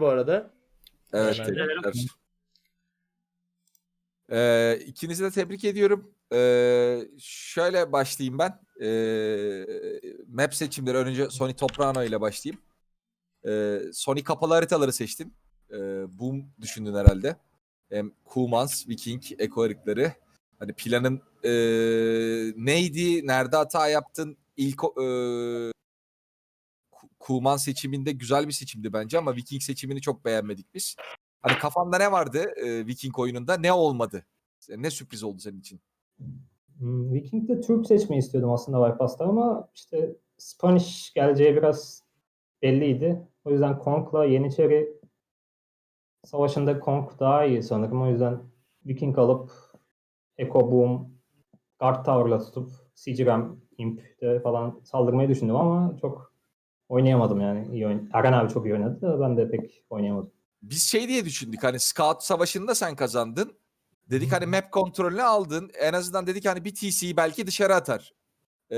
bu arada. Evet, Teşekkür tebrikler. Ee, ikinizi de tebrik ediyorum. Ee, şöyle başlayayım ben. Ee, map seçimleri önce Sony Toprano ile başlayayım. Ee, Sony kapalı haritaları seçtin. Ee, boom düşündün herhalde. Hem Kumans, Viking, Eko haritaları. Hani planın ee, neydi? Nerede hata yaptın? İlk o- ee, Kuman seçiminde güzel bir seçimdi bence ama Viking seçimini çok beğenmedik biz. Hani kafanda ne vardı e, Viking oyununda? Ne olmadı? Ne sürpriz oldu senin için? Hmm, Viking'de Türk seçmeyi istiyordum aslında Bypass'ta ama işte Spanish geleceği biraz belliydi. O yüzden Kong'la Yeniçeri savaşında Kong daha iyi sanırım. O yüzden Viking alıp Echo Boom, Guard Tower'la tutup Siege Ram Imp'de falan saldırmayı düşündüm ama çok oynayamadım yani. İyi oyn- Eren abi çok iyi oynadı da ben de pek oynayamadım. Biz şey diye düşündük hani Scout savaşında sen kazandın. Dedik hani map kontrolünü aldın. En azından dedik hani bir TC'yi belki dışarı atar. Ee,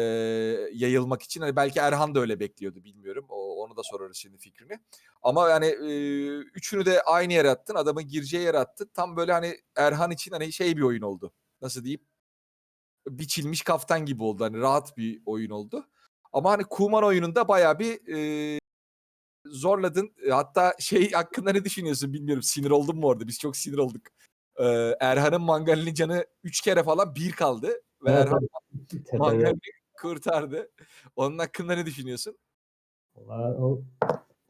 yayılmak için. Hani belki Erhan da öyle bekliyordu bilmiyorum. O, onu da sorarız şimdi fikrini. Ama yani e, üçünü de aynı yere attın. Adamın gireceği yere attın. Tam böyle hani Erhan için hani şey bir oyun oldu. Nasıl diyeyim? Biçilmiş kaftan gibi oldu. Hani rahat bir oyun oldu. Ama hani Kuman oyununda bayağı bir e, zorladın. Hatta şey hakkında ne düşünüyorsun bilmiyorum. Sinir oldun mu orada? Biz çok sinir olduk. Ee, Erhan'ın mangalinin canı 3 kere falan bir kaldı. Ve Evet, Erhan Tepede- mangalini kurtardı. Onun hakkında ne düşünüyorsun? Vallahi o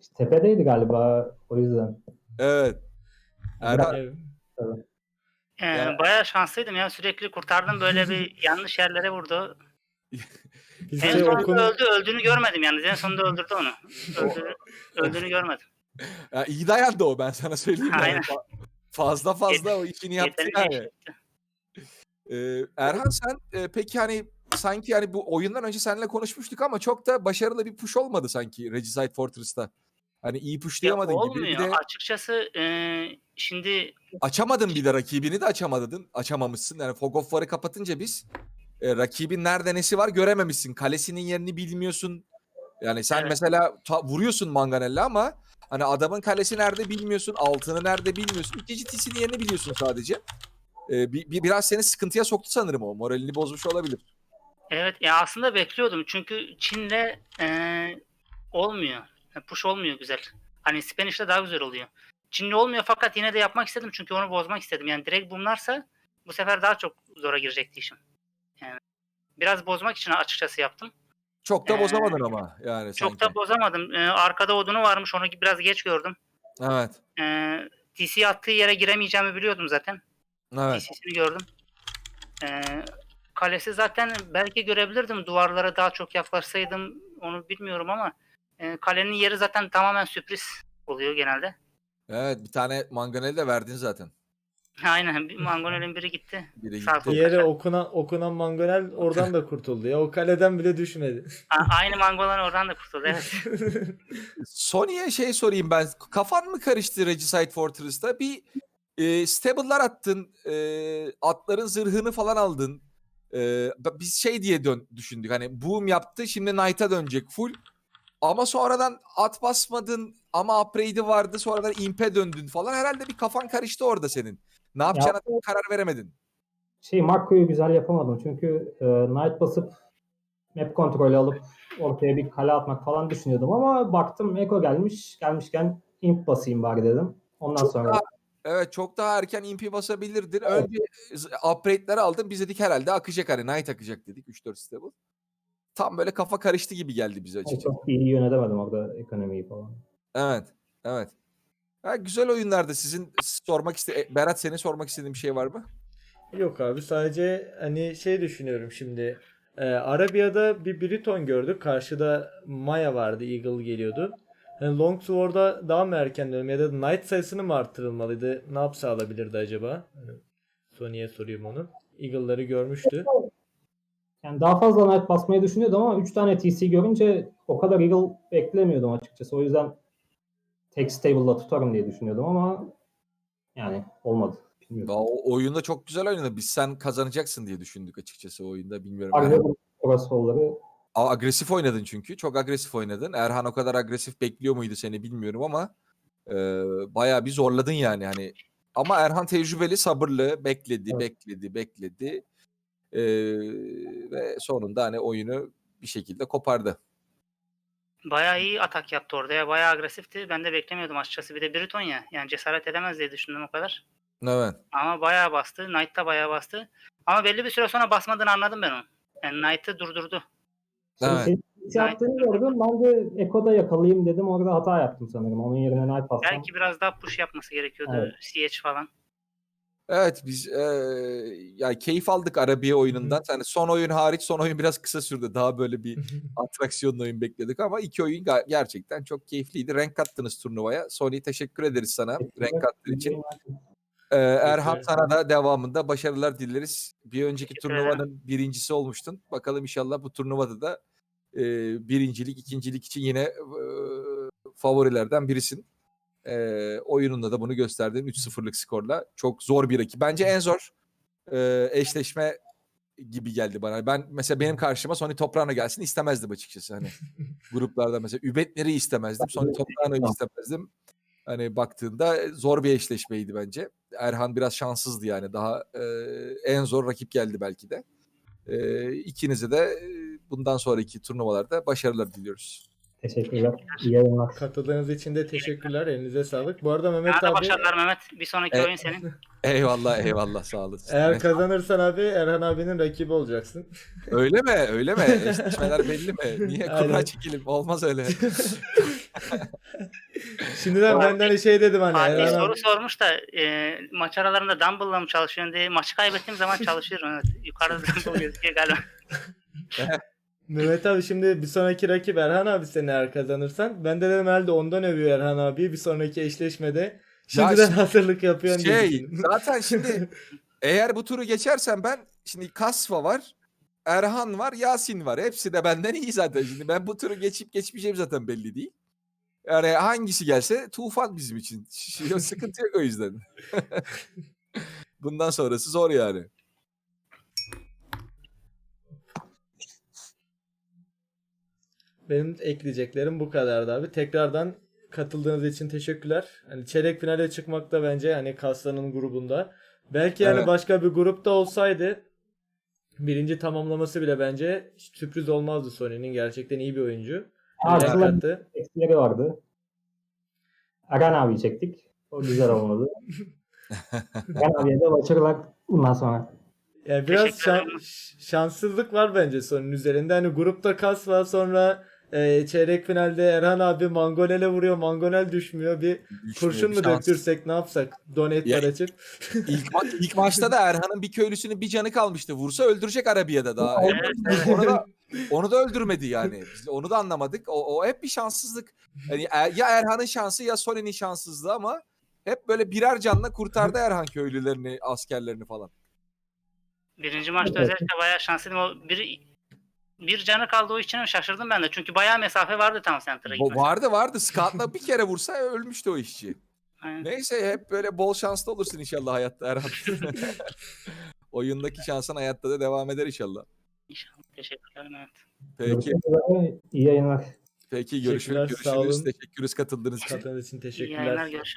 işte tepedeydi galiba o yüzden. Evet. Erhan, Evet. Ee, Ya- bayağı şanslıydım ya sürekli kurtardım böyle bir yanlış yerlere vurdu. En de sonunda okul- öldü öldüğünü görmedim yalnız en sonunda öldürdü onu. Öldüğünü, öldüğünü görmedim. ya iyi dayandı o ben sana söyleyeyim. Yani. Aynen. Fa- Fazla fazla o işini yaptı yani. Ee, Erhan sen e, peki hani sanki hani bu oyundan önce seninle konuşmuştuk ama çok da başarılı bir push olmadı sanki Regicide Fortress'ta. Hani iyi Ya pushlayamadın gibi. olmuyor. Açıkçası e, şimdi açamadın bir de rakibini de açamadın. Açamamışsın. Yani Fog of War'ı kapatınca biz e, rakibin nerede nesi var görememişsin. Kalesinin yerini bilmiyorsun. Yani sen Evet. mesela ta- vuruyorsun Manganel'le ama hani adamın kalesi nerede bilmiyorsun. Altını nerede bilmiyorsun. İkinci tisinin yerini biliyorsun sadece. E, bir, bir- biraz seni sıkıntıya soktu sanırım o. Moralini bozmuş olabilir. evet ya aslında bekliyordum çünkü Çin'le e, olmuyor. Push olmuyor güzel. Hani Spanish'te daha güzel oluyor. Çin'le olmuyor fakat yine de yapmak istedim çünkü onu bozmak istedim. Yani direkt bunlarsa bu sefer daha çok zora girecekti işim. Biraz bozmak için açıkçası yaptım. Çok da Ee, bozamadın ama yani Çok sanki. da bozamadım. Ee, arkada odunu varmış onu biraz geç gördüm. Evet. Ee, TC attığı yere giremeyeceğimi biliyordum zaten. Evet. TC'sini gördüm. Ee, kalesi zaten belki görebilirdim. Duvarlara daha çok yaklaşsaydım onu bilmiyorum ama e, kalenin yeri zaten tamamen sürpriz oluyor genelde. Evet bir tane Manganel'i de verdin zaten. Aynen. bir Mangonel'in biri gitti. Biri gitti. Diğeri okunan, okunan Mangonel oradan da kurtuldu ya. O kaleden bile düşmedi. A- aynı Mangolan oradan da kurtuldu. Evet. Sony'ye şey sorayım ben. Kafan mı karıştı Regicide Fortress'ta? Bir e, stable'lar attın. e, atların zırhını falan aldın. E, biz şey diye dön, düşündük. Hani boom yaptı şimdi Knight'a dönecek full. Ama sonradan at basmadın ama upgrade'i vardı. Sonradan imp'e döndün falan. Herhalde bir kafan karıştı orada senin. Ne yapacağına tam karar veremedin. Şey Marco'yu güzel yapamadım çünkü e, Knight basıp map kontrolü alıp ortaya bir kale atmak falan düşünüyordum ama baktım Eko gelmiş. Gelmişken imp basayım bari dedim. Ondan Çok sonra daha- Evet çok daha erken imp'i basabilirdin. Önce z- upgrade'leri aldın. Biz dedik herhalde akacak hani Knight akacak dedik 3-4 stable. Tam böyle kafa karıştı gibi geldi bize açıkçası. çok iyi yönetemedim orada ekonomiyi falan. Evet. Evet. Ha, güzel oyunlarda sizin sormak iste e, Berat senin sormak istediğin bir şey var mı? Yok abi sadece hani şey düşünüyorum şimdi. Ee, Arabiya'da bir Briton gördük. Karşıda Maya vardı. Eagle geliyordu. Yani Longsword'a daha mı erken dönüm ya da Knight sayısını mı arttırılmalıydı? Ne yapsa alabilirdi acaba? Hani Sony'ye sorayım onu. Eagle'ları görmüştü. Yani daha fazla Knight basmayı düşünüyordum ama 3 tane TC görünce o kadar Eagle beklemiyordum açıkçası. O yüzden tek stable'la tutarım diye düşünüyordum ama yani olmadı. Bilmiyorum. Ya, O oyunda çok güzel oynadı. Biz sen kazanacaksın diye düşündük açıkçası o oyunda. Bilmiyorum. Crossbow'ları. Aa, agresif oynadın çünkü. Çok agresif oynadın. Erhan o kadar agresif bekliyor muydu seni bilmiyorum ama Ee, bayağı bir zorladın yani hani. Ama Erhan tecrübeli, sabırlı, bekledi, Evet. bekledi, bekledi. Ee, ve sonunda hani oyunu bir şekilde kopardı. Bayağı iyi atak yaptı orada ya. Bayağı agresifti. Ben de beklemiyordum açıkçası. Bir de Briton ya. Yani cesaret edemez diye düşündüm o kadar. Evet. Ama bayağı bastı. Knight da bayağı bastı. Ama belli bir süre sonra basmadığını anladım ben onun. Yani Knight'ı durdurdu. Evet. evet. yaptığını gördüm. Ben de Eko'da yakalayayım dedim. Orada hata yaptım sanırım. Onun yerine Knight bastım. Belki biraz daha push yapması gerekiyordu. Evet. CH falan. Evet biz e, ya keyif aldık Arabiye oyunundan. Yani son oyun hariç son oyun biraz kısa sürdü. Daha böyle bir atraksiyonlu oyun bekledik ama iki oyun gerçekten çok keyifliydi. Renk kattınız turnuvaya. Sony teşekkür ederiz sana renk kattığın için. Ee, Erhan sana da devamında başarılar dileriz. Bir önceki turnuvanın birincisi olmuştun. Bakalım inşallah bu turnuvada da e, birincilik, ikincilik için yine e, favorilerden birisin. E, oyununda da bunu gösterdin 3-0'lık skorla. Çok zor bir rakip. Bence en zor e, eşleşme gibi geldi bana. Ben mesela benim karşıma Sony Toprağan'a gelsin istemezdim açıkçası. Hani gruplarda mesela Übetner'i istemezdim. Sony Toprağan'ı istemezdim. Hani baktığında zor bir eşleşmeydi bence. Erhan biraz şanssızdı yani. Daha e, en zor rakip geldi belki de. E, ikinize de e, bundan sonraki turnuvalarda başarılar diliyoruz. Teşekkürler. İyi yayınlar. Katıldığınız için de teşekkürler. Elinize sağlık. Bu arada Mehmet da abi başarılar Mehmet. Bir sonraki Evet. oyun senin. Eyvallah eyvallah sağ olasın. eğer kazanırsan abi Erhan abinin rakibi olacaksın. Öyle mi? Öyle mi? Eşleşmeler belli mi? Niye kura çekelim? Olmaz öyle. Şimdiden benden şey dedim hani Fatih Erhan soru abi. sormuş da e, maç aralarında Dumble'la mı çalışıyorsun diye. Maçı kaybettiğim zaman çalışıyorum. Evet. Yukarıda Dumble gözüküyor galiba. Mehmet abi şimdi bir sonraki rakip Erhan abi sen eğer kazanırsan. Ben de dedim herhalde ondan övüyor Erhan abi bir sonraki eşleşmede. Şimdiden şimdi- hazırlık yapıyorsun Şey zaten şimdi eğer bu turu geçersem ben şimdi Kasva var. Erhan var, Yasin var. Hepsi de benden iyi zaten. Şimdi ben bu turu geçip geçmeyeceğim zaten belli değil. Yani hangisi gelse tufan bizim için. Sıkıntı yok o yüzden. Bundan sonrası zor yani. Benim ekleyeceklerim bu kadardı abi. Tekrardan katıldığınız için teşekkürler. Hani çeyrek finale çıkmak da bence hani Kaslan'ın grubunda. Belki yani Evet. başka bir grupta olsaydı birinci tamamlaması bile bence sürpriz olmazdı Sony'nin. Gerçekten iyi bir oyuncu. Kattı. eksileri vardı. Erhan abi çektik. O güzel olmadı. Erhan abiye de başarılar bundan sonra. Yani biraz şan- şanssızlık var bence Sony'nin üzerinde. Hani grupta kas var sonra e, çeyrek finalde Erhan abi Mangonel'e vuruyor. Mangonel düşmüyor. Bir kurşun mu Şans. döktürsek ne yapsak? Donate Ya- açıp. İlk, ma- ilk maçta da Erhan'ın bir köylüsünün bir canı kalmıştı. Vursa öldürecek Arabiye'de daha. Evet, evet. onu da onu da öldürmedi yani. Biz onu da anlamadık. O, o hep bir şanssızlık. Yani er- ya Erhan'ın şansı ya Sony'nin şanssızlığı ama hep böyle birer canla kurtardı Erhan köylülerini, askerlerini falan. Birinci maçta Evet. özellikle bayağı şanslıydım. O bir, bir canı kaldı o için şaşırdım ben de. Çünkü bayağı mesafe vardı tam center'a Bo- gitmesi. vardı vardı. Scott'la bir kere vursa ölmüştü o işçi. Aynen. Neyse hep böyle bol şanslı olursun inşallah hayatta Erhan. Oyundaki şansın hayatta da devam eder inşallah. Teşekkürler Mehmet. Peki. İyi yayınlar. peki görüşürüz. Teşekkürler, sağ Görüşürüz. olun. Teşekkürüz katıldığınız için. Katıldığınız için İyi teşekkürler. yayınlar görüşürüz.